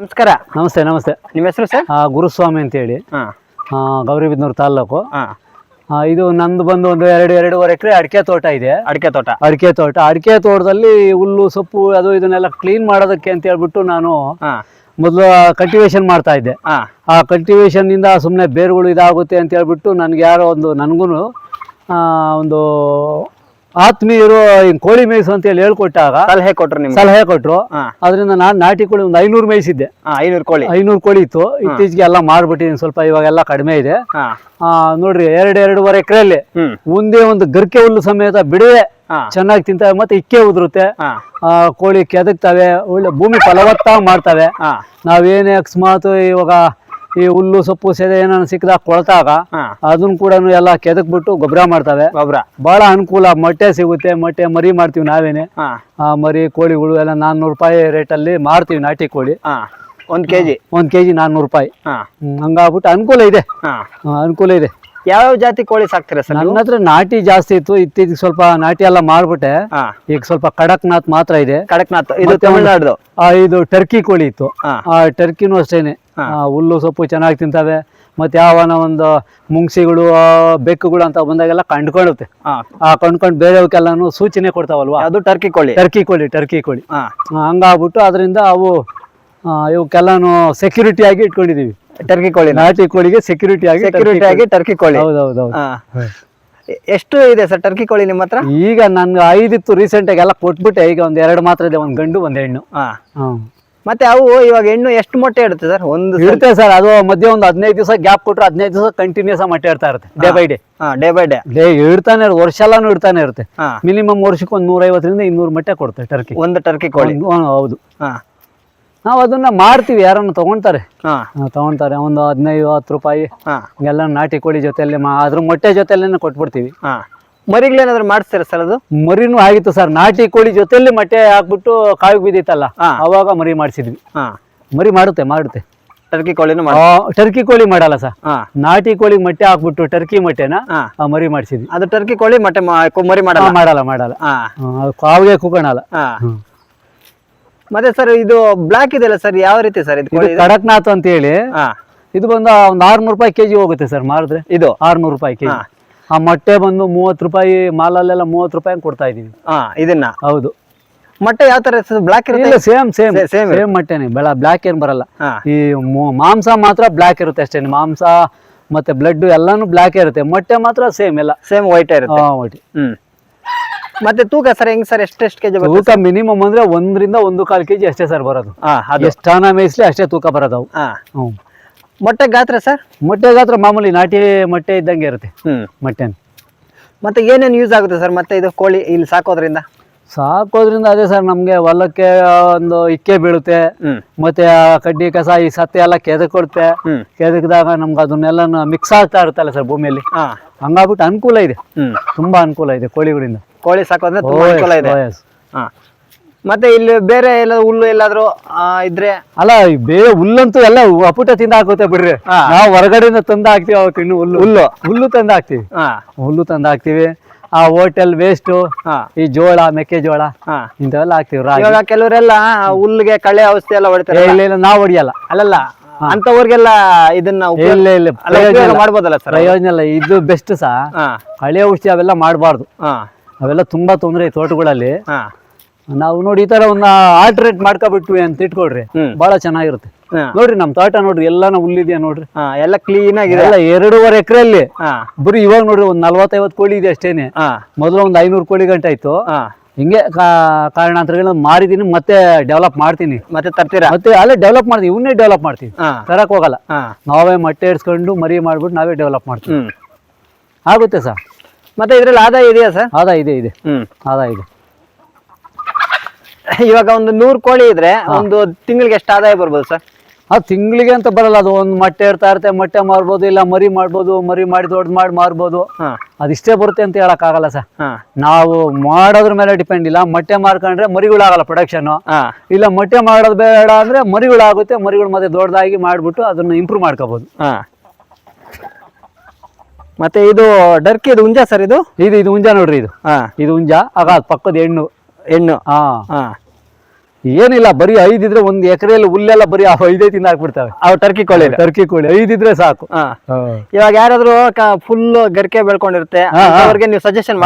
ನಮಸ್ಕಾರ. ನಮಸ್ತೆ ನಮಸ್ತೆ. ನಿಮ್ಮ ಹೆಸರು ಸರ್? ಗುರುಸ್ವಾಮಿ ಅಂತೇಳಿ. ಗೌರಿಬಿದನೂರು ತಾಲ್ಲೂಕು ಆ, ಇದು ನಂದು ಬಂದು ಒಂದು ಎರಡು ಎರಡೂವರೆ ಎಕರೆ ಅಡಿಕೆ ತೋಟ ಇದೆ. ಅಡಿಕೆ ತೋಟ. ಅಡಿಕೆ ತೋಟ. ಅಡಿಕೆ ತೋಟದಲ್ಲಿ ಹುಲ್ಲು ಸೊಪ್ಪು ಅದು ಇದನ್ನೆಲ್ಲ ಕ್ಲೀನ್ ಮಾಡೋದಕ್ಕೆ ಅಂತ ಹೇಳ್ಬಿಟ್ಟು ನಾನು ಹಾಂ. ಮೊದಲು ಕಲ್ಟಿವೇಶನ್ ಮಾಡ್ತಾ ಇದ್ದೆ. ಹಾಂ. ಆ ಕಲ್ಟಿವೇಶನ್ ಇಂದ ಸುಮ್ಮನೆ ಬೇರುಗಳು ಇದಾಗುತ್ತೆ ಅಂತ ಹೇಳ್ಬಿಟ್ಟು ನನ್ಗೆ ಯಾರೋ ಒಂದು ನನಗೂ ಒಂದು ಆತ್ಮೀಯರು ಹಿಂಗ್ ಕೋಳಿ ಮೇಯಿಸು ಅಂತ ಹೇಳಿ ಹೇಳ್ಕೊಟ್ಟಾಗ ಸಲಹೆ ಕೊಟ್ರು ನಿಮ್ಗೆ. ಸಲಹೆ ಕೊಟ್ರು. ಹಾಂ. ಅದರಿಂದ ನಾನು ನಾಟಿ ಕೋಳಿ ಒಂದು ಐನೂರು ಮೇಯಿಸಿದ್ದೆ. ಹಾಂ ಐನೂರು ಕೋಳಿ. ಐನೂರು ಕೋಳಿ ಇತ್ತು. ಇತ್ತೀಚೆಗೆ ಎಲ್ಲ ಮಾರ್ಬಿಟ್ಟಿದ್ದೀನಿ ಸ್ವಲ್ಪ ಇವಾಗೆಲ್ಲ ಕಡಿಮೆ ಇದೆ. ಹಾಂ. ಆ, ನೋಡ್ರಿ ಎರಡು ಎರಡೂವರೆ ಎಕರೆಯಲ್ಲಿ ಹ್ಮ್. ಒಂದೇ ಒಂದು ಗರ್ಕೆ ಹುಲ್ಲು ಸಮೇತ ಬಿಡದೆ ಹಾಂ. ಚೆನ್ನಾಗಿ ತಿಂತವೆ ಮತ್ತೆ ಇಕ್ಕೆ ಉದುರುತ್ತೆ. ಹಾಂ. ಆ, ಕೋಳಿ ಕೆದಕ್ತವೆ ಒಳ್ಳೆ ಭೂಮಿ ಫಲವತ್ತಾಗಿ ಮಾಡ್ತವೆ. ಹಾಂ. ನಾವೇನೇ ಅಕಸ್ಮಾತ್ ಇವಾಗ ಈ ಹುಲ್ಲು ಸೊಪ್ಪು ಸೇದೆ ಏನಾದ್ರು ಸಿಕ್ಕದಾಗ ಕೊಳ್ತಾಗ ಅದನ್ನ ಕೂಡ ಎಲ್ಲ ಕೆದಕ್ಬಿಟ್ಟು ಗೊಬ್ಬರ ಮಾಡ್ತವೆ. ಗೊಬ್ಬರ. ಬಹಳ ಅನುಕೂಲ ಮೊಟ್ಟೆ ಸಿಗುತ್ತೆ ಮೊಟ್ಟೆ ಮರಿ ಮಾಡ್ತೀವಿ ನಾವೇನೆ. ಆ ಮರಿ ಕೋಳಿಗಳು ಎಲ್ಲ ನಾನ್ನೂರು ರೂಪಾಯಿ ರೇಟಲ್ಲಿ ಮಾರ್ತೀವಿ ನಾಟಿ ಕೋಳಿ. ಒಂದ್ ಕೆಜಿ. ಒಂದ್ ಕೆಜಿ ನಾನ್ನೂರು ರೂಪಾಯಿ. ಹಂಗಾಗ್ಬಿಟ್ಟು ಅನುಕೂಲ ಇದೆ. ಅನುಕೂಲ ಇದೆ. ಯಾವ್ಯಾವ ಜಾತಿ ಕೋಳಿ ಸಾಕ್ತಾರೆ ಸರ್ ನನ್ನ ಹತ್ರ ನಾಟಿ ಜಾಸ್ತಿ ಇತ್ತು ಇತ್ತೀಚೆಗೆ ಸ್ವಲ್ಪ ನಾಟಿ ಎಲ್ಲ ಮಾರ್ಬಿಟ್ಟೆ ಈಗ ಸ್ವಲ್ಪ ಕಡಕ್ನಾಥ್ ಮಾತ್ರ ಇದೆ. ಕಡಕ್ನಾಥ್. ಇದು ತಮಿಳ್ನಾಡು ಇದು ಟರ್ಕಿ ಕೋಳಿ ಇತ್ತು. ಆ ಟರ್ಕಿನೂ ಅಷ್ಟೇನೆ. ಹುಲ್ಲು ಸೊಪ್ಪು ಚೆನ್ನಾಗಿ ತಿಂತವೆ ಮತ್ತೆ ಯಾವನ ಒಂದು ಮುಂಗ್ಸಿಗಳು ಬೆಕ್ಕುಗಳು ಅಂತ ಬಂದಾಗೆಲ್ಲ ಕಂಡ್ಕೊಳ್ಳುತ್ತೆ. ಆ ಕಂಡ್ಕೊಂಡು ಬೇರೆಯವಕ್ಕೆಲ್ಲಾನು ಸೂಚನೆ ಕೊಡ್ತಾವಲ್ವಾ? ಅದು ಟರ್ಕಿ ಕೋಳಿ. ಟರ್ಕಿ ಕೋಳಿ ಟರ್ಕಿ ಕೋಳಿ. ಹಂಗಾಗ್ಬಿಟ್ಟು ಅದರಿಂದ ಅವು ಇವಕ್ಕೆಲ್ಲಾನು ಸೆಕ್ಯೂರಿಟಿ ಆಗಿ ಇಟ್ಕೊಂಡಿದೀವಿ. ಟರ್ಕಿ ಕೋಳಿ ನಾಟಿ ಕೋಳಿಗೆ ಸೆಕ್ಯೂರಿಟಿ ಆಗಿ ಸೆಕ್ಯೂರಿಟಿ ಆಗಿ ಟರ್ಕಿ ಕೋಳಿ. ಹೌದೌದೌದು ಎಷ್ಟು ಇದೆ ಸರ್ ಟರ್ಕಿ ಕೋಳಿ ನಿಮ್ಮ ಹತ್ರ? ಈಗ ನನ್ಗೆ ಐದಿತ್ತು ರೀಸೆಂಟ್ ಆಗಿ ಎಲ್ಲ ಕೊಟ್ಬಿಟ್ಟೆ ಈಗ ಒಂದ್ ಎರಡು ಮಾತ್ರ ಇದೆ ಒಂದ್ ಗಂಡು ಒಂದ್ ಹೆಣ್ಣು. ಮತ್ತೆ ಅವು ಇವಾಗ ಹೆಣ್ಣು ಎಷ್ಟು ಮೊಟ್ಟೆ ಇಡುತ್ತೆ ಸರ್? ಒಂದು ಇರುತ್ತೆ ಸರ್ ಅದು ಮಧ್ಯೆ ಒಂದು ಹದಿನೈದು ದಿವಸ ಗ್ಯಾಪ್ ಕೊಟ್ರು ಹದಿನೈದು ದಿವಸ ಕಂಟಿನ್ಯೂಸ್ ಆಗಿ ಮೊಟ್ಟೆ ಇಡ್ತಾ ಇರುತ್ತೆ ಡೇ ಬೈ ಡೇ ಹಾಂ ಡೇ ಬೈ ಡೇ ಡೇ ಇಡ್ತಾನೆ ಇರುತ್ತೆ ವರ್ಷ ಎಲ್ಲಾನು ಇಡ್ತಾನೆ ಇರುತ್ತೆ. ಮಿನಿಮಮ್ ವರ್ಷಕ್ಕೆ ಒಂದು ನೂರೈವತ್ತರಿಂದ ಇನ್ನೂರು ಮೊಟ್ಟೆ ಕೊಡುತ್ತೆ ಟರ್ಕಿ ಒಂದು ಟರ್ಕಿ ಕೋಳಿ. ಹೌದು. ನಾವು ಅದನ್ನ ಮಾರ್ತೀವಿ ಯಾರನ್ನ ತಗೊಂತಾರೆ ತಗೊಂತಾರೆ ಒಂದು ಹದಿನೈದು ಹತ್ತು ರೂಪಾಯಿ. ಎಲ್ಲ ನಾಟಿ ಕೋಳಿ ಜೊತೆಯಲ್ಲಿ ಅದ್ರ ಮೊಟ್ಟೆ ಜೊತೆಲ್ಲೇ ಕೊಟ್ಬಿಡ್ತೀವಿ. ಮರಿಗಳೇನಾದ್ರು ಮಾಡಿಸ್ತೀರಾ ಸರ್ ಅದು? ಮರಿನೂ ಆಗಿತ್ತು ಸರ್. ನಾಟಿ ಕೋಳಿ ಜೊತೆಯಲ್ಲಿ ಮೊಟ್ಟೆ ಹಾಕ್ಬಿಟ್ಟು ಕಾವಿಗೆ ಬಿದ್ದಿತ್ತಲ್ಲ ಹಾ. ಅವಾಗ ಮರಿ ಮಾಡಿಸಿದ್ವಿ. ಹಾಂ. ಮರಿ ಮಾಡುತ್ತೆ ಮಾಡುತ್ತೆ. ಟರ್ಕಿ ಕೋಳಿನೂ ಮಾಡಿ ಆ, ಟರ್ಕಿ ಕೋಳಿ ಮಾಡಲ್ಲ ಸರ್. ಹಾಂ. ನಾಟಿ ಕೋಳಿ ಮೊಟ್ಟೆ ಹಾಕ್ಬಿಟ್ಟು ಟರ್ಕಿ ಮೊಟ್ಟೆನ ಹಾಂ. ಆ, ಮರಿ ಮಾಡಿಸಿದ್ವಿ. ಅದು ಟರ್ಕಿ ಕೋಳಿ ಮೊಟ್ಟೆ ಮ- ಕೊ- ಮರಿ ಮಾಡಲ್ಲ? ಮಾಡಲ್ಲ ಮಾಡಲ್ಲ. ಹಾಂ. ಆ, ಅದು ಕಾವಿಗೆ ಕುಕಣಲ್ಲ ಹಾಂ. ಮತ್ತೆ ಸರ್ ಇದು ಬ್ಲಾಕ್ ಇದೆಯಲ್ಲ ಸರ್ ಯಾವ ರೀತಿ ಸರ್ ಇದು ಇದು ಕೋಳಿ ಕಡಕ್ನಾಥ್ ಅಂತ ಹೇಳಿ ಹಾಂ. ಇದು ಬಂದು ಒಂದು ಆರ್ನೂರು ರೂಪಾಯಿ ಕೆಜಿ ಹೋಗುತ್ತೆ ಸರ್ ಮಾರಿದ್ರೆ. ಇದು? ಆರ್ನೂರು ರೂಪಾಯಿ ಕೆಜಿ. ಹಾ. ಆ ಮೊಟ್ಟೆ ಬಂದು ಮೂವತ್ತು ರೂಪಾಯಿ ಮಾಲಲ್ಲೆಲ್ಲ ಮೂವತ್ತು ರೂಪಾಯಿ ಕೊಡ್ತಾ ಇದೀವಿ ಹಾ ಇದನ್ನ? ಹೌದು. ಮೊಟ್ಟೆ ಯಾವ ತರ ಬ್ಲಾಕ್ ಇಲ್ಲ ಇರುತ್ತೆ ಸೇಮ್ ಸೇಮ್ ಸೇಮ್ ಸೇಮ್ ಮೊಟ್ಟೆನೆ. ಬೆಳ ಬ್ಲ್ಯಾಕ್ ಏನ್ ಬರಲ್ಲ. ಹಾಂ. ಈ ಮು- ಮಾಂಸ ಮಾತ್ರ ಬ್ಲ್ಯಾಕ್ ಇರುತ್ತೆ ಅಷ್ಟೇ. ಮಾಂಸ ಮತ್ತೆ ಬ್ಲಡ್ ಎಲ್ಲಾನು ಬ್ಲ್ಯಾಕ್ ಇರುತ್ತೆ. ಮೊಟ್ಟೆ ಮಾತ್ರ ಸೇಮ್ ಎಲ್ಲ. ಸೇಮ್ ವೈಟ್ ಇರುತ್ತೆ. ಆ, ಒಟ್ಟು. ಹ್ಮ್. ಮತ್ತೆ ತೂಕ ಸರ್ ಹೆಂಗ್ ಸರ್ ಎಷ್ಟು ಎಷ್ಟು ಕೆಜಿ ಬರುತ್ತೆ ತೂಕ ಮಿನಿಮಮ್ ಅಂದ್ರೆ ಒಂದರಿಂದ ಒಂದು ಕಾಲು ಕೆಜಿ ಅಷ್ಟೇ ಸರ್ ಬರೋದು. ಹಾ ಅದು. ಎಷ್ಟು ಮೇಯಿಸ್ಲಿ ಅಷ್ಟೇ ತೂಕ ಬರೋದು ಅವು. ಹಾ. ಹ್ಮ್. ಮೊಟ್ಟೆ ಗಾತ್ರ ಸರ್? ಮೊಟ್ಟೆ ಗಾತ್ರ ಮಾಮೂಲಿ ನಾಟಿ ಮೊಟ್ಟೆ ಇದ್ದಂಗೆ ಇರುತ್ತೆ. ಹ್ಮ್. ಮೊಟ್ಟೆ ಮತ್ತೆ ಏನೇನು ಯೂಸ್ ಆಗುತ್ತೆ ಸರ್ ಮತ್ತೆ ಇದು ಕೋಳಿ ಇಲ್ಲಿ ಸಾಕೋದ್ರಿಂದ? ಸಾಕೋದ್ರಿಂದ ಅದೇ ಸರ್ ನಮ್ಗೆ ಹೊಲಕ್ಕೆ ಒಂದು ಇಕ್ಕೆ ಬೀಳುತ್ತೆ. ಮತ್ತೆ ಆ ಕಡ್ಡಿ ಕಸ ಈ ಸತ್ತೆ ಎಲ್ಲ ಕೆದಕೊಡುತ್ತೆ. ಕೆದಕಿದಾಗ ನಮ್ಗೆ ಅದನ್ನೆಲ್ಲ ಮಿಕ್ಸ್ ಆಗ್ತಾ ಇರುತ್ತಲ್ಲ ಸರ್ ಭೂಮಿಯಲ್ಲಿ. ಹಂಗಾಗ್ಬಿಟ್ಟು ಅನುಕೂಲ ಇದೆ. ತುಂಬಾ ಅನುಕೂಲ ಇದೆ ಕೋಳಿಗಳಿಂದ. ಕೋಳಿ ಸಾಕೋದ್ರೆ ತುಂಬಾ Oh, ಅನುಕೂಲ ಇದೆ. oh, ಹಾ. ಮತ್ತೆ ಇಲ್ಲಿ ಬೇರೆ ಎಲ್ಲ ಹುಲ್ಲು ಎಲ್ಲಾದ್ರೂ ಆ, ಇದ್ರೆ? ಅಲ್ಲ ಈ ಬೇರೆ ಹುಲ್ಲಂತೂ ಎಲ್ಲ ಅಪುಟ ತಿಂದ ಹಾಕುತ್ತೆ ಬಿಡ್ರಿ. ಹಾ. ನಾವು ಹೊರಗಡೆಯಿಂದ ತಂದ ಹಾಕ್ತಿವಿ ಅವತ್ತು ಇನ್ನು ಹುಲ್ಲು. ಹುಲ್ಲು. ಹುಲ್ಲು ತಂದ ಹಾಕ್ತಿವಿ. ಹಾ ಹುಲ್ಲು ತಂದ ಹಾಕ್ತಿವಿ. ಆ ಹೋಟೆಲ್ ವೇಸ್ಟ್ ಹಾ ಈ ಜೋಳ ಮೆಕ್ಕೆಜೋಳ ಹಾ ಇಂಥವೆಲ್ಲ ಹಾಕ್ತಿವಿ ರಾಗಿ. ಇವಾಗ ಕೆಲವರೆಲ್ಲ ಹುಲ್ಲಿಗೆ ಕಳೆ ಔಷಧಿ ಎಲ್ಲ ಏ, ಹೊಡಿತಾರೆ ಇಲ್ಲ ಇಲ್ಲ ನಾವು ಹೊಡಿಯಲ್ಲ. ಅಲ್ಲಲ್ಲ ಅಂತವ್ರಿಗೆಲ್ಲ ಇದನ್ನ ಉಪಯೋಗ- ಇಲ್ಲ ಇಲ್ಲ ಅಲ್ಲ, ಉಪಯೋಗ ಇಲ್ಲ. ಮಾಡ್ಬೋದಲ್ಲ ಸರ್? ಪ್ರಯೋಜನ ಇಲ್ಲ. ಇದು ಬೆಸ್ಟ್ ಸಹ ಹಾ ಹಳೆ ಔಷಧಿ ಅವೆಲ್ಲ ಮಾಡಬಾರ್ದು. ಹಾ ಅವೆಲ್ಲ ತುಂಬಾ ತೊಂದರೆ ತೋಟಗಳಲ್ಲಿ. ಹಾ ನಾವು ನೋಡಿ ಈ ತರ ಒಂದ್ ಆಲ್ಟ್ರೇಟ್ ಮಾಡ್ಕೊಬಿಟ್ವಿ ಅಂತ ಇಟ್ಕೊಳ್ರಿ. ಬಹಳ ಚೆನ್ನಾಗಿರುತ್ತೆ. ನೋಡ್ರಿ ನಮ್ ತೋಟ ನೋಡ್ರಿ ಎಲ್ಲಾನು ಹುಲ್ಲಿದ್ಯಾ ನೋಡ್ರಿ. ಎಲ್ಲ ಕ್ಲೀನ್ ಆಗಿದೆ. ಎಲ್ಲ ಎರಡೂವರೆ ಎಕರೆಯಲ್ಲಿ ಅಲ್ಲಿ ಬರೀ ಇವಾಗ ನೋಡ್ರಿ ಒಂದ್ ನಲ್ವತ್ತೈವತ್ ಕೋಳಿ ಇದೆ ಅಷ್ಟೇನೆ. ಮೊದಲು ಒಂದ್ ಐನೂರು ಕೋಳಿ ಗಂಟೆ ಆಯ್ತು. ಹಿಂಗೆ ಕಾರಣಾಂತರಗಳನ್ನ ಮಾರಿದೀನಿ ಮತ್ತೆ ಡೆವಲಪ್ ಮಾಡ್ತೀನಿ. ಮತ್ತೆ ತರ್ತೀರಾ? ಮತ್ತೆ ಅಲ್ಲೇ ಡೆವಲಪ್ ಮಾಡ್ತೀವಿ ಇವನ್ನೇ ಡೆವಲಪ್ ಮಾಡ್ತೀವಿ. ತರಕ್ ಹೋಗಲ್ಲ. ನಾವೇ ಮೊಟ್ಟೆ ಇಡ್ಸ್ಕೊಂಡು ಮರಿ ಮಾಡ್ಬಿಟ್ಟು ನಾವೇ ಡೆವಲಪ್ ಮಾಡ್ತೀವಿ. ಆಗುತ್ತೆ ಸರ್. ಮತ್ತೆ ಇದ್ರಲ್ಲಿ ಆದಾಯ ಇದೆಯಾ ಸರ್? ಆದಾಯ ಇದೆ ಇದೆ. ಹ್ಮ್. ಆದಾಯ ಇದೆ. ಇವಾಗ ಒಂದು ನೂರು ಕೋಳಿ ಇದ್ರೆ ಒಂದು ತಿಂಗಳಿಗೆ ಎಷ್ಟು ಆದಾಯ ಬರ್ಬೋದು ಸರ್? ಅದು ತಿಂಗಳಿಗೆ ಅಂತ ಬರಲ್ಲ ಅದು ಒಂದು ಮೊಟ್ಟೆ ಇರ್ತಾ ಇರುತ್ತೆ ಮೊಟ್ಟೆ ಮಾರ್ಬೋದು ಇಲ್ಲ ಮರಿ ಮಾಡ್ಬೋದು ಮರಿ ಮಾಡಿ ದೊಡ್ಡದು ಮಾಡಿ ಮಾರ್ಬೋದು. ಅದಿಷ್ಟೇ ಬರುತ್ತೆ ಅಂತ ಹೇಳಕ್ಕಾಗಲ್ಲ ಸರ್. ನಾವು ಮಾಡೋದ್ರ ಮೇಲೆ ಡಿಪೆಂಡ್ ಇಲ್ಲ ಮೊಟ್ಟೆ ಮಾರ್ಕೊಂಡ್ರೆ ಮರಿಗಳಾಗಲ್ಲ ಪ್ರೊಡಕ್ಷನ್ ಇಲ್ಲ ಮೊಟ್ಟೆ ಮಾಡೋದು ಬೇಡ ಅಂದ್ರೆ ಮರಿಗಳಾಗುತ್ತೆ ಮರಿಗಳು ಮತ್ತೆ ದೊಡ್ಡದಾಗಿ ಮಾಡ್ಬಿಟ್ಟು ಅದನ್ನ ಇಂಪ್ರೂವ್ ಮಾಡ್ಕೋಬಹುದು ಹಾ. ಮತ್ತೆ ಇದು ಡರ್ಕಿ ಇದು ಹುಂಜ ಸರ್ ಇದು? ಇದು ಇದು ಹುಂಜ ನೋಡ್ರಿ ಇದು. ಇದು ಹುಂಜ ಆಗ ಪಕ್ಕದ ಹೆಣ್ಣು. ಹೆಣ್ಣು. ಹಾ. ಹಾ. ಏನಿಲ್ಲ ಬರೀ ಐದಿದ್ರೆ ಒಂದ್ ಎಕರೆಯಲ್ಲಿ ಹುಲ್ಲೆಲ್ಲ ಬರೀ ಆ ಐದೇ ತಿಂದ ಹಾಕ್ಬಿಡ್ತಾವೆ. ಅವು ಟರ್ಕಿ ಕೋಳಿ ಟರ್ಕಿ ಕೋಳಿ. ಐದಿದ್ರೆ ಸಾಕು. ಇವಾಗ ಯಾರಾದ್ರೂ ಫುಲ್ ಗರಿಕೆ ಬೆಳ್ಕೊಂಡಿರುತ್ತೆ. ಅವ್ರಿಗೆ ನೀವು ಸಜೆಷನ್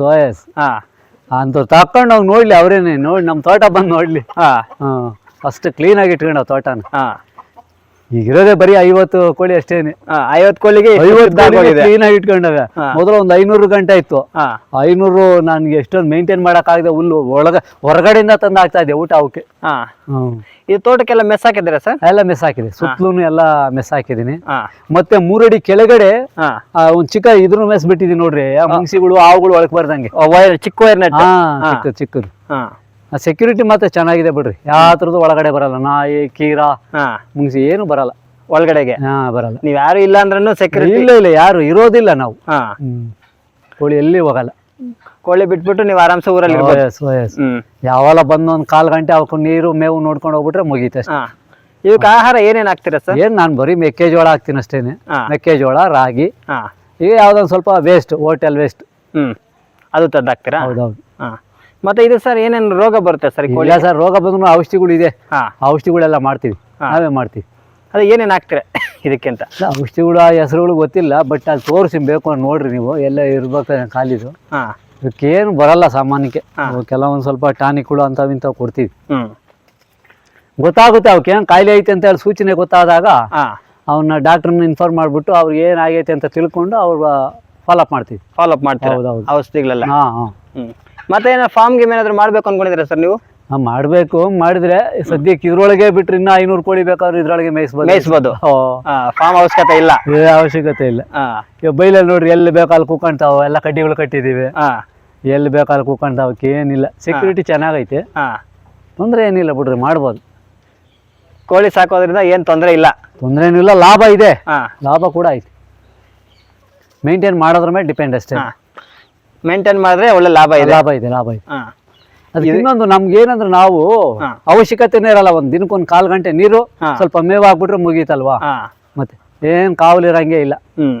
ಓಯಸ್ ಹಾ. ಅಂತ ತಕೊಂಡು ನಾವ್ ನೋಡ್ಲಿ ಅವ್ರೇನೆ ನೋಡಿ ನಮ್ ತೋಟ ಬಂದ್ ನೋಡ್ಲಿ. ಹಾ. ಹಾ. ಫಸ್ಟ್ ಕ್ಲೀನ್ ಆಗಿ ಇಟ್ಕೊಂಡವ್ ತೋಟನ. ಹಾ. ಈಗ ಇರೋದೇ ಬರೀ ಐವತ್ತು ಕೋಳಿ ಅಷ್ಟೇನೆ. ಐವತ್ತು ಐವತ್ ಕೋಳಿಗೆ ಕ್ಲೀನ್ ಆಗಿ ಇಟ್ಕೊಂಡವೆ. ಮೊದಲು ಒಂದು ಐನೂರು ಗಂಟೆ ಇತ್ತು. ಐನೂರು ನನ್ಗೆ ಎಷ್ಟೊಂದು ಮೇಂಟೈನ್ ಆಗದೆ ಹುಲ್ಲು ಒಳಗ ಹೊರಗಡೆಯಿಂದ ತಂದು ಹಾಕ್ತಾ ಇದೆ ಊಟ ಅವಕ್ಕೆ. ಈ ತೋಟಕ್ಕೆಲ್ಲ ಮೆಸ್ ಹಾಕಿದ್ರೆ ಸರ್? ಎಲ್ಲ ಮೆಸ್ ಹಾಕಿದೆ ಸುತ್ತಲೂ ಎಲ್ಲ ಮೆಸ್ ಹಾಕಿದೀನಿ ಮತ್ತೆ ಮೂರಡಿ ಕೆಳಗಡೆ ಆ, ಒಂದ್ ಚಿಕ್ಕ ಇದ್ರ ಮೆಸ್ ಬಿಟ್ಟಿದೀನಿ ನೋಡ್ರಿ. ಮುಂಗ್ಸಿಗಳು ಹಾವುಗಳು ಒಳಗ್ ಬರ್ದಂಗೆ. ಚಿಕ್ಕ ವೈರ್ ಚಿಕ್ಕದು. ಚಿಕ್ಕದು ಸೆಕ್ಯೂರಿಟಿ ಮತ್ತೆ ಚೆನ್ನಾಗಿದೆ ಬಿಡ್ರಿ. ಯಾವ ಥರದ್ದು ಒಳಗಡೆ ಬರಲ್ಲ. ನಾಯಿ ಕೀರಾ ಹಾ. ಮುಂಗ್ಸಿ ಏನು ಬರಲ್ಲ. ಒಳಗಡೆಗೆ? ಹಾ ಬರಲ್ಲ. ನೀವ್ ಯಾರು ಇಲ್ಲ ಅಂದ್ರೂ ಸೆಕ್ಯೂರಿಟಿ ಇಲ್ಲ ಇಲ್ಲ ಯಾರು ಇರೋದಿಲ್ಲ ನಾವು. ಹಾ. ಹ್ಮ್. ಕೋಳಿ ಎಲ್ಲಿ ಹೋಗಲ್ಲ. ಕೋಳಿ ಬಿಟ್ಬಿಟ್ಟು ನೀವು ಆರಾಮ್ಸೆ ಊರಲ್ಲಿ ಇರ್ಬೋದು. ಹ್ಮ್. ಯಾವಲ್ಲ ಬಂದು ಒಂದ್ ಕಾಲ್ ಗಂಟೆ ಅವಕ್ಕೆ ನೀರು ಮೇವು ನೋಡ್ಕೊಂಡು ಹೋಗ್ಬಿಟ್ರೆ ಮುಗೀತ ಅಷ್ಟೇ. ಹಾ. ಇವಕ್ಕೆ ಆಹಾರ ಏನೇನ್ ಹಾಕ್ತೀರಾ ಸರ್? ಏನ್ ನಾನು ಬರೀ ಮೆಕ್ಕೆಜೋಳ ಹಾಕ್ತೀನಿ ಅಷ್ಟೇನೆ. ಹಾ. ಮೆಕ್ಕೆಜೋಳ ರಾಗಿ. ಹಾ. ಈಗ ಯಾವ್ದೊಂದು ಸ್ವಲ್ಪ ವೇಸ್ಟ್ ಹೋಟೆಲ್ ವೇಸ್ಟ್ ಹ್ಮ್. ಅದು ತಂದು ಹಾಕ್ತೀರಾ ಹೌದೌದು. ಹಾ. ಮತ್ತೆ ಇದು ಸರ್ ಏನೇನು ರೋಗ ಬರುತ್ತೆ ಸರ್ ಇಲ್ಲ ಸರ್ ರೋಗ ಬಂದ್ರು ಔಷಧಿಗಳು ಇದೆ ಹಾ. ಔಷಧಿಗಳೆಲ್ಲ ಮಾಡ್ತೀವಿ. ನಾವೇ ಮಾಡ್ತೀವಿ. ಅದೇ ಏನೇನು ಹಾಕ್ತೀರಾ ಇದಕ್ಕೆ ಅಂತ ಇಲ್ಲ, ಔಷಧಿಗಳು ಆ ಹೆಸರುಗಳು ಗೊತ್ತಿಲ್ಲ ಬಟ್ ಅದು ತೋರಿಸಿ ಬೇಕು ಅಂತ ನೋಡ್ರಿ ನೀವು. ಎಲ್ಲ ಇರ್ಬೇಕು ಖಾಲಿದು. ಇವಕ್ಕೇನು ಬರಲ್ಲ ಸಾಮಾನ್ಯಕ್ಕೆ. ಕೆಲವೊಂದು ಸ್ವಲ್ಪ ಟಾನಿಕ್ಗಳು ಅಂತ ಇಂಥವು ಕೊಡ್ತೀವಿ. ಗೊತ್ತಾಗುತ್ತೆ ಅವಕ್ಕೆ ಏನು ಕಾಯಿಲೆ ಐತೆ ಅಂತ ಹೇಳಿ ಸೂಚನೆ ಗೊತ್ತಾದಾಗ ಅವನ್ನ ಡಾಕ್ಟರ್ನ ಇನ್ಫಾರ್ಮ್ ಮಾಡಿಬಿಟ್ಟು ಅವ್ರಿಗೆ ಏನಾಗೈತೆ ಅಂತ ತಿಳ್ಕೊಂಡು ಅವ್ರ ಫಾಲೋಅಪ್ ಮಾಡ್ತೀವಿ. ಫಾಲೋಅಪ್ ಮಾಡ್ತೀವಿ ಹೌದೌದು. ಔಷಧಿಗಳೆಲ್ಲ? ಹಾಂ ಹಾಂ. ಹ್ಮ್. ಮತ್ತೆ ಏನೋ ಫಾರ್ಮ್ ಗೇಮ್ ಏನಾದ್ರು ಮಾಡ್ಬೇಕು ಅನ್ಕೊಂಡಿದ್ದೀರಾ ಸರ್ ನೀವು? ಮಾಡ್ಬೇಕು ಮಾಡಬೇಕು. ಮಾಡಿದ್ರೆ ಸದ್ಯಕ್ಕೆ ಇದ್ರೊಳಗೆ ಬಿಟ್ರೆ ಇನ್ನ ಐನೂರು ಕೋಳಿ ಬೇಕಾದ್ರೆ ಇದ್ರೊಳಗೆ ಮೇಯಿಸ್ಬೋದು. ಮೇಯಿಸ್ಬೋದು. ಓ ಫಾರ್ಮ್ ಅವಶ್ಯಕತೆ ಇಲ್ಲ. ಏ ಅವಶ್ಯಕತೆ ಇಲ್ಲ. ಹಾ. ಈಗ ಬೈಲಲ್ಲಿ ನೋಡ್ರಿ ಎಲ್ಲಿ ಬೇಕು ಅಲ್ಲಿ ಕೂಕೊಂತಾವ ಎಲ್ಲ ಕಡ್ಡಿಗಳು ಕಟ್ಟಿದೀವಿ ಹಾ. ಎಲ್ಲಿ ಬೇಕು ಅಲ್ಲಿ ಏನಿಲ್ಲ. ಸೆಕ್ಯೂರಿಟಿ ಚೆನ್ನಾಗೈತೆ. ಹಾ. ತೊಂದರೆ ಏನಿಲ್ಲ ಬಿಡ್ರಿ ಮಾಡ್ಬೋದು. ಕೋಳಿ ಸಾಕೋದ್ರಿಂದ ಏನ್ ತೊಂದರೆ ಇಲ್ಲ. ತೊಂದರೆ ಏನಿಲ್ಲ ಲಾಭ ಇದೆ. ಹಾ. ಲಾಭ ಕೂಡ ಐತೆ. ಮೇಂಟೈನ್ ಮಾಡೋದ್ರ ಮೇಲೆ ಡಿಪೆಂಡ್ ಅಷ್ಟೇ. ಹಾ. ಮೇಂಟೈನ್ ಮಾಡಿದ್ರೆ ಒಳ್ಳೆ ಲಾಭ ಇದೆ. ಲಾಭ ಇದೆ ಲಾಭ ಇದೆ. ಹಾ. ಅದಕ್ಕೆ ಇನ್ನೊಂದು ನಮ್ಗೆ ಏನಂದ್ರೆ ನಾವು. ಅವಶ್ಯಕತೆನೇ ಇರಲ್ಲ ಒಂದ್ ದಿನಕ್ಕೊಂದು ಕಾಲ್ ಗಂಟೆ ನೀರು ಸ್ವಲ್ಪ ಮೇವ್ ಹಾಕ್ಬಿಟ್ರೆ ಮುಗೀತಲ್ವಾ ಮತ್ತೆ ಏನ್ ಕಾವಲಿರಂಗೆ ಇಲ್ಲ. ಹ್ಮ್.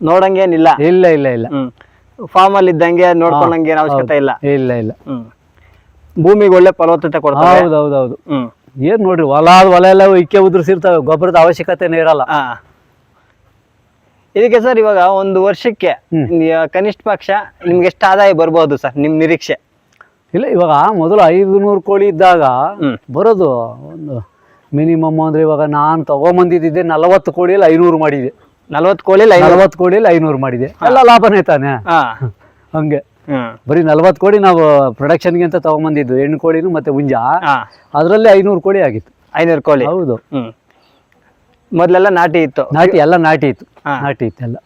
ನೋಡಂಗೇನಿಲ್ಲ ಇಲ್ಲ. ಇಲ್ಲ ಇಲ್ಲ ಫಾರ್ಮ್ ಅಲ್ಲಿ ಇದ್ದಂಗೆ ನೋಡ್ಕೊಂಡಂಗೆ ಏನ್ ಅವಶ್ಯಕತೆ ಇಲ್ಲ. ಇಲ್ಲ ಇಲ್ಲ. ಹ್ಮ್. ಭೂಮಿಗೆ ಒಳ್ಳೆ ಫಲವತ್ತತೆ ಕೊಡ್ತಾರೆ. ಹೌದು ಹೌದು ಹೌದು. ಹ್ಮ್. ಏನ್ ನೋಡ್ರಿ ಹೊಲ ಹೊಲ ಎಲ್ಲ ಇಕ್ಕೆ ಉದುರಿಸಿರ್ತವೆ ಗೊಬ್ಬರದ ಅವಶ್ಯಕತೆನೇ ಇರಲ್ಲ. ಇದಕ್ಕೆ ಸರ್ ಇವಾಗ ಒಂದು ವರ್ಷಕ್ಕೆ ಕನಿಷ್ಠ ಪಕ್ಷ ನಿಮ್ಗೆ ಎಷ್ಟು ಆದಾಯ ಬರ್ಬೋದು ಸರ್ ನಿಮ್ ನಿರೀಕ್ಷೆ? ಇಲ್ಲ ಇವಾಗ ಮೊದಲು ಐದು ನೂರು ಕೋಳಿ ಇದ್ದಾಗ ಬರೋದು ಒಂದು ಮಿನಿಮಮ್ ಅಂದ್ರೆ ಇವಾಗ ನಾನು ತಗೊಂಬಂದಿದ್ದೆ ನಲವತ್ತು ಕೋಳಿಯಲ್ಲಿ ಐನೂರು ಮಾಡಿದೆ. ನಲವತ್ತು ಕೋಳಿ ಐನೂರು? ನಲವತ್ತು ಕೋಳಿಯಲ್ಲಿ ಐನೂರು ಮಾಡಿದೆ. ಎಲ್ಲ ಲಾಭನೇ ತಾನೆ? ಹಂಗೆ. ಬರೀ ನಲ್ವತ್ತು ಕೋಳಿ ನಾವು ಪ್ರೊಡಕ್ಷನ್ಗೆ ಅಂತ ತಗೊಂಬಂದಿದ್ದು ಹೆಣ್ಣು ಕೋಳಿನೂ ಮತ್ತೆ ಹುಂಜ. ಹಾ. ಅದರಲ್ಲಿ ಐನೂರು ಕೋಳಿ ಆಗಿತ್ತು. ಐನೂರು ಕೋಳಿ. ಹೌದು. ಮೊದಲೆಲ್ಲ ನಾಟಿ ಇತ್ತು. ನಾಟಿ ಎಲ್ಲ ನಾಟಿ ಇತ್ತು. ನಾಟಿ ಇತ್ತೆಲ್ಲ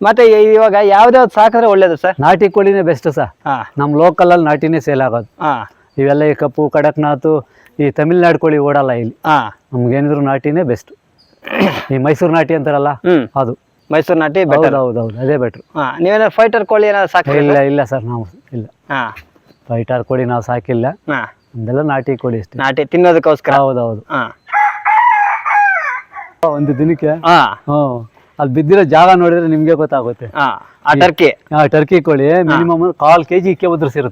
ಮತ್ತೆ ಇವಾಗ ಯಾವ್ದಾವ್ದು ಸಾಕಿದ್ರೆ ಒಳ್ಳೇದು ಸರ್? ನಾಟಿ ಕೋಳಿನೇ ಬೆಸ್ಟ್ ಸರ್. ಹಾ. ನಮ್ಮ ಲೋಕಲಲ್ಲಿ ನಾಟಿನೇ ಸೇಲ್ ಆಗೋದು. ಹಾ. ಇವೆಲ್ಲ ಈ ಕಪ್ಪು ಕಡಕ್ನಾಥು ಈ ತಮಿಳ್ನಾಡು ಕೋಳಿ ಓಡಲ್ಲ ಇಲ್ಲಿ. ಹಾ. ನಮ್ಗೇನಿದ್ರು ನಾಟಿನೇ ಬೆಸ್ಟ್ ಈ ಮೈಸೂರು ನಾಟಿ ಅಂತಾರಲ್ಲ ಹ್ಮ್. ಅದು. ಮೈಸೂರು ನಾಟಿ ಹೌದು ಬೆಟರ್ ಹೌದು ಹೌದು. ಅದೇ ಬೆಟ್ರು ಹಾ. ನೀವೇನಾದ್ರು ಫೈಟರ್ ಕೋಳಿ ಏನಾದ್ರು ಸಾಕಿಲ್ಲ ಇಲ್ಲ ಇಲ್ಲ ಸರ್ ನಾವು ಇಲ್ಲ. ಹಾ. ಫೈಟರ್ ಕೋಳಿ ನಾವು ಸಾಕಿಲ್ಲ. ಹಾ. ನಮ್ದೆಲ್ಲ ನಾಟಿ ಕೋಳಿ ಅಷ್ಟೇ. ನಾಟಿ ತಿನ್ನೋದಕ್ಕೋಸ್ಕರ? ಹೌದು ಹೌದು. ಹಾ. ಒಂದು ದಿನಕ್ಕೆ? ಹಾ. ಹ್ಞೂ ಅಲ್ಲಿ ಬಿದ್ದಿರೋ ಜಾಗ ನೋಡಿದ್ರೆ ನಿಮಗೆ ಗೊತ್ತಾಗುತ್ತೆ. ಆ ಟರ್ಕಿ ಟರ್ಕಿ ಕೋಳಿ ಮಿನಿಮಮ್ ಕಾಲ್ ಕೆಜಿ ಇಕ್ಕೆ ಉದುರಿಸಿರುತ್ತೆ